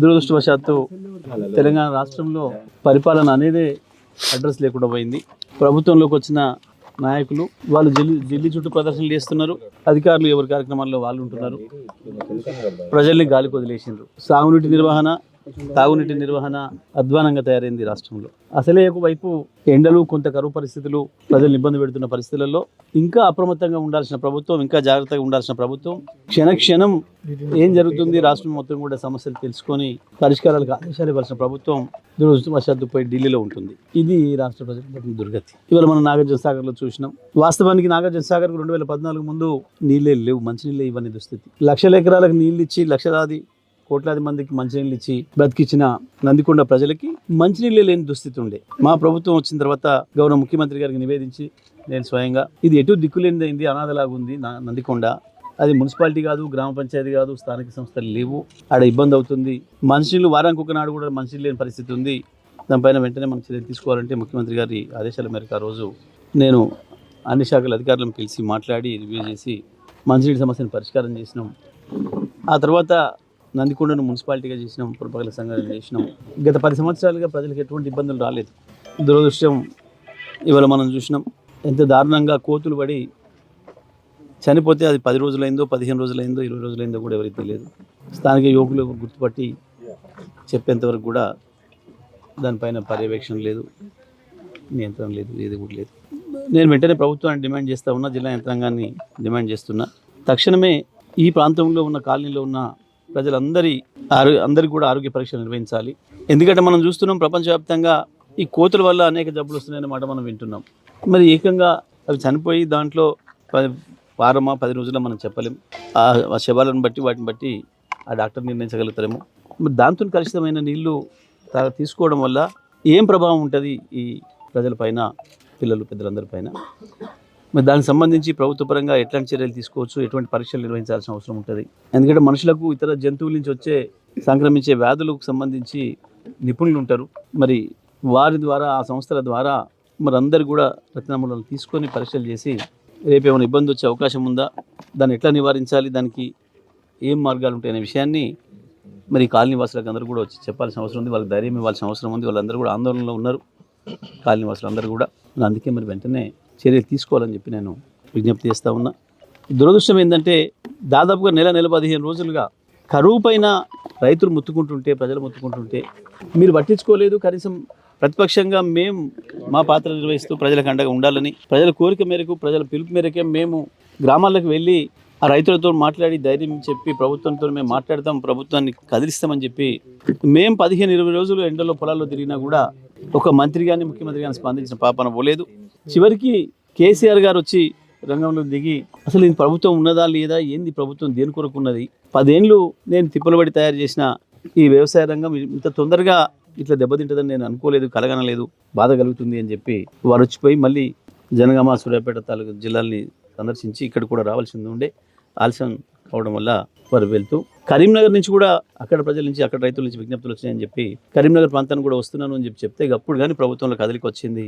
దురదృష్టవశాత్తు తెలంగాణ రాష్ట్రంలో పరిపాలన అనేది అడ్రస్ లేకుండా పోయింది. ప్రభుత్వంలోకి వచ్చిన నాయకులు వాళ్ళు ఢిల్లీ ఢిల్లీ చుట్టూ ప్రదర్శనలు చేస్తున్నారు. అధికారులు ఎవరి కార్యక్రమాల్లో వాళ్ళు ఉంటున్నారు. ప్రజల్ని గాలికి వదిలేసిండ్రు. సాగునీటి నిర్వహణ తాగునీటి నిర్వహణ అధ్వానంగా తయారైంది రాష్ట్రంలో. అసలే ఒకవైపు ఎండలు కొంత కరువు పరిస్థితులు ప్రజలు ఇబ్బంది పెడుతున్న పరిస్థితులలో ఇంకా అప్రమత్తంగా ఉండాల్సిన ప్రభుత్వం ఇంకా జాగ్రత్తగా ఉండాల్సిన ప్రభుత్వం క్షణ క్షణం ఏం జరుగుతుంది రాష్ట్రం మొత్తం కూడా సమస్యలు తెలుసుకొని పరిష్కారాలకు ఆదేశాలు ఇవ్వాల్సిన ప్రభుత్వం దురదృష్టవశాత్తు పోయి ఢిల్లీలో ఉంటుంది. ఇది రాష్ట్ర ప్రజలకు దుర్గతి. ఇవాళ మనం నాగార్జున సాగర్లో చూసినాం. వాస్తవానికి నాగార్జున సాగర్ రెండు వేల పద్నాలుగు ముందు నీళ్ళే లేవు మంచినీళ్ళే ఇవ్వని దుస్థితి. లక్షల ఎకరాలకు నీళ్ళు ఇచ్చి లక్షలాది కోట్లాది మందికి మంచినీళ్ళు ఇచ్చి బ్రతికిచ్చిన నందికొండ ప్రజలకి మంచినీళ్ళే లేని దుస్థితి ఉండే. మా ప్రభుత్వం వచ్చిన తర్వాత గౌరవ ముఖ్యమంత్రి గారికి నివేదించి నేను స్వయంగా ఇది ఎటు దిక్కులేనిదైంది అనాథలాగా ఉంది నా- నందికొండ. అది మున్సిపాలిటీ కాదు గ్రామ పంచాయతీ కాదు స్థానిక సంస్థలు లేవు. ఆడ ఇబ్బంది అవుతుంది. మనుషులు వారానికి ఒకనాడు కూడా మనుషులు లేని పరిస్థితి ఉంది. దానిపైన వెంటనే మనం చర్యలు తీసుకోవాలంటే ముఖ్యమంత్రి గారి ఆదేశాల మేరకు ఆ రోజు నేను అన్ని శాఖల అధికారులను పిలిచి మాట్లాడి రివ్యూ చేసి మంచినీటి సమస్యను పరిష్కారం చేసినాం. ఆ తర్వాత నందికొండను మున్సిపాలిటీగా చేసినాం పురపాలక సంఘాన్ని చేసినాం. గత పది సంవత్సరాలుగా ప్రజలకు ఎటువంటి ఇబ్బందులు రాలేదు. దురదృష్టం ఇవాళ మనం చూసినాం. ఎంత దారుణంగా కోతులు పడి చనిపోతే అది పది రోజులైందో పదిహేను రోజులైందో ఇరవై రోజులైందో కూడా ఎవరికి తెలియదు. స్థానిక యువకులు గుర్తుపట్టి చెప్పేంతవరకు కూడా దానిపైన పర్యవేక్షణ లేదు నియంత్రణ లేదు ఏది కూడా లేదు. నేను వెంటనే ప్రభుత్వాన్ని డిమాండ్ చేస్తా ఉన్నా జిల్లా యంత్రాంగాన్ని డిమాండ్ చేస్తున్నా. తక్షణమే ఈ ప్రాంతంలో ఉన్న కాలనీలో ఉన్న ప్రజలందరి ఆరో అందరికీ కూడా ఆరోగ్య పరీక్షలు నిర్వహించాలి. ఎందుకంటే మనం చూస్తున్నాం ప్రపంచవ్యాప్తంగా ఈ కోతుల వల్ల అనేక జబ్బులు వస్తున్నాయన్నమాట మనం వింటున్నాం. మరి ఏకంగా అవి చనిపోయి దాంట్లో పది వారమా పది రోజుల్లో మనం చెప్పలేం. ఆ శవాలను బట్టి వాటిని బట్టి ఆ డాక్టర్ నిర్ణయించగలుగుతారేమో. మరి దాంతో కలుషితమైన నీళ్ళు తీసుకోవడం వల్ల ఏం ప్రభావం ఉంటుంది ఈ ప్రజలపైన పిల్లలు పెద్దలందరిపైన మరి దానికి సంబంధించి ప్రభుత్వ పరంగా ఎట్లాంటి చర్యలు తీసుకోవచ్చు? ఎటువంటి పరీక్షలు నిర్వహించాల్సిన అవసరం ఉంటుంది? ఎందుకంటే మనుషులకు ఇతర జంతువుల నుంచి వచ్చే సంక్రమించే వ్యాధులకు సంబంధించి నిపుణులు ఉంటారు. మరి వారి ద్వారా ఆ సంస్థల ద్వారా మరి అందరు కూడా రత్నములను తీసుకొని పరీక్షలు చేసి రేపు ఏమైనా ఇబ్బంది వచ్చే అవకాశం ఉందా? దాన్ని ఎట్లా నివారించాలి? దానికి ఏం మార్గాలు ఉంటాయనే విషయాన్ని మరి కాలనీ అందరూ కూడా వచ్చి చెప్పాల్సిన అవసరం ఉంది. వాళ్ళకి ధైర్యం ఇవ్వాల్సిన అవసరం ఉంది. వాళ్ళందరూ కూడా ఆందోళనలో ఉన్నారు. కాలనీవాసులు అందరూ కూడా. అందుకే మరి వెంటనే చర్యలు తీసుకోవాలని చెప్పి నేను విజ్ఞప్తి చేస్తూ ఉన్నా. దురదృష్టం ఏంటంటే దాదాపుగా నెల నెల పదిహేను రోజులుగా కరువు పైన రైతులు ముత్తుకుంటుంటే ప్రజలు ముత్తుకుంటుంటే మీరు పట్టించుకోలేదు. కనీసం ప్రతిపక్షంగా మేము మా పాత్ర నిర్వహిస్తూ ప్రజలకు అండగా ఉండాలని ప్రజల కోరిక మేరకు ప్రజల పిలుపు మేరకే మేము గ్రామాలకు వెళ్ళి ఆ రైతులతో మాట్లాడి ధైర్యం చెప్పి ప్రభుత్వంతో మేము మాట్లాడతాం ప్రభుత్వాన్ని కదిలిస్తామని చెప్పి మేము పదిహేను ఇరవై రోజులు ఎండలో పొలాల్లో తిరిగినా కూడా ఒక మంత్రి కానీ ముఖ్యమంత్రి కానీ స్పందించిన పాపన పోలేదు. చివరికి కేసీఆర్ గారు వచ్చి రంగంలో దిగి అసలు ఇది ప్రభుత్వం ఉన్నదా లేదా ఏంది ప్రభుత్వం దేని కొరకు ఉన్నది? పదేళ్ళు నేను తిప్పలబడి తయారు చేసిన ఈ వ్యవసాయ రంగం ఇంత తొందరగా ఇట్లా దెబ్బతింటుందని నేను అనుకోలేదు కలగనలేదు బాధ కలుగుతుంది అని చెప్పి వారు వచ్చిపోయి మళ్ళీ జనగామ సూర్యాపేట తాలూకు జిల్లాల్ని సందర్శించి ఇక్కడ కూడా రావాల్సింది ఉండే. ఆలస్యం కావడం వల్ల వారు వెళ్తూ కరీంనగర్ నుంచి కూడా అక్కడ ప్రజల నుంచి అక్కడ రైతుల నుంచి విజ్ఞప్తులు వచ్చినాయని చెప్పి కరీంనగర్ ప్రాంతానికి కూడా వస్తున్నాను అని చెప్పి చెప్తే అప్పుడు కానీ ప్రభుత్వంలో కదలికి వచ్చింది.